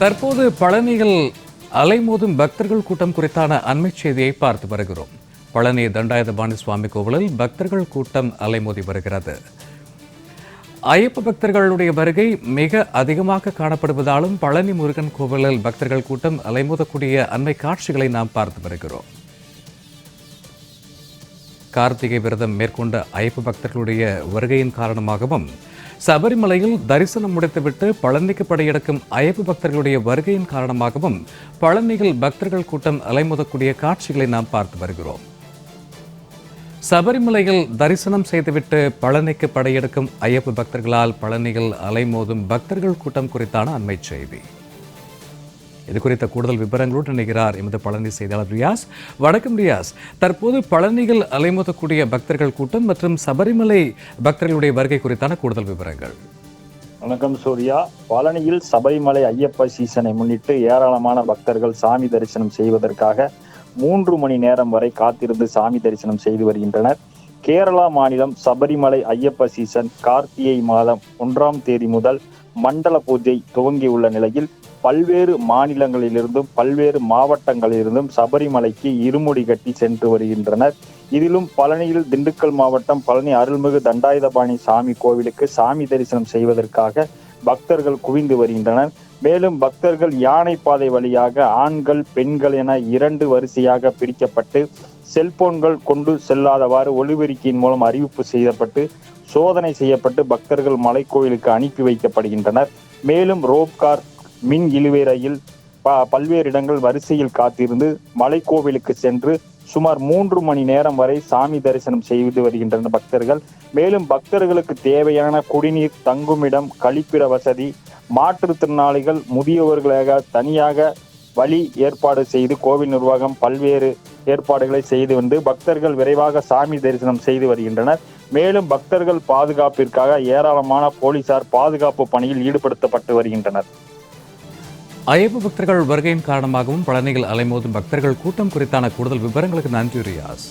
தற்போது பழனியில் அலைமோதும் பக்தர்கள் கூட்டம் குறித்தான அண்மை செய்தியை பார்த்து வருகிறோம். பழனி தண்டாயுதபாணி சுவாமி கோவிலில் பக்தர்கள் கூட்டம் அலைமோதி வருகிறது. ஐயப்ப பக்தர்களுடைய வருகை மிக அதிகமாக காணப்படுவதாலும் பழனி முருகன் கோவிலில் பக்தர்கள் கூட்டம் அலைமோதக்கூடிய அண்மை காட்சிகளை நாம் பார்த்து வருகிறோம். கார்த்திகை விரதம் மேற்கொண்ட ஐயப்ப பக்தர்களுடைய வருகையின் காரணமாகவும் சபரிமலையில் தரிசனம் முடித்துவிட்டு பழனிக்கு படையெடுக்கும் ஐயப்ப பக்தர்களுடைய வருகையின் காரணமாகவும் பழனியில் பக்தர்கள் கூட்டம் அலைமோதக்கூடிய காட்சிகளை நாம் பார்த்து வருகிறோம். சபரிமலையில் தரிசனம் செய்துவிட்டு பழனிக்கு படையெடுக்கும் ஐயப்ப பக்தர்களால் பழனியில் அலைமோதும் பக்தர்கள் கூட்டம் குறித்தான அண்மை செய்தி. இது குறித்த கூடுதல் விவரங்களோடு இணைகிறார் எமது பழனி செய்தியாளர் ரியாஸ். வணக்கம் ரியாஸ். தற்போது பழனியில் அலைமோதக்கூடிய பக்தர்கள் கூட்டம் மற்றும் சபரிமலை பக்தர்களுடைய வருகை குறித்தான கூடுதல் விவரங்கள். வணக்கம் சூர்யா. பழனியில் சபரிமலை ஐயப்ப சீசனை முன்னிட்டு ஏராளமான பக்தர்கள் சாமி தரிசனம் செய்வதற்காக மூன்று மணி நேரம் வரை காத்திருந்து சாமி தரிசனம் செய்து வருகின்றனர். கேரளா மாநிலம் சபரிமலை ஐயப்ப சீசன் கார்த்திகை மாதம் ஒன்றாம் தேதி முதல் மண்டல பூஜை துவங்கியுள்ள நிலையில் பல்வேறு மாநிலங்களிலிருந்தும் பல்வேறு மாவட்டங்களிலிருந்தும் சபரிமலைக்கு இருமுடி கட்டி சென்று வருகின்றனர். இதிலும் பழனியில் திண்டுக்கல் மாவட்டம் பழனி அருள்மிகு தண்டாயுதபாணி சாமி கோவிலுக்கு சாமி தரிசனம் செய்வதற்காக பக்தர்கள் குவிந்து வருகின்றனர். மேலும் பக்தர்கள் யானை பாதை வழியாக ஆண்கள் பெண்கள் என இரண்டு வரிசையாக பிரிக்கப்பட்டு செல்போன்கள் கொண்டு செல்லாதவாறு ஒளிபெருக்கியின் மூலம் அறிவிப்பு செய்யப்பட்டு சோதனை செய்யப்பட்டு பக்தர்கள் மலைக்கோயிலுக்கு அனுப்பி வைக்கப்படுகின்றனர். மேலும் ரோப்கார் மின் இழுவை ரயில் ப- பல்வேறு இடங்கள் வரிசையில் காத்திருந்து மலைக்கோவிலுக்கு சென்று சுமார் மூன்று மணி நேரம் வரை சாமி தரிசனம் செய்து வருகின்றனர் பக்தர்கள். மேலும் பக்தர்களுக்கு தேவையான குடிநீர் தங்குமிடம் கழிப்பிட வசதி மாற்றுத்திறனாளிகள் முதியவர்களாக தனியாக வழி ஏற்பாடு செய்து கோவில் நிர்வாகம் பல்வேறு ஏற்பாடுகளை செய்து வந்து பக்தர்கள் விரைவாக சாமி தரிசனம் செய்து வருகின்றனர். மேலும் பக்தர்கள் பாதுகாப்பிற்காக ஏராளமான போலீசார் பாதுகாப்பு பணியில் ஈடுபடுத்தப்பட்டு வருகின்றனர். ஐயப்ப பக்தர்கள் வருகையின் காரணமாகவும் பழனியில் அலைமோதும் பக்தர்கள் கூட்டம் குறித்தான கூடுதல் விவரங்களுக்கு நன்றி ரியாஸ்.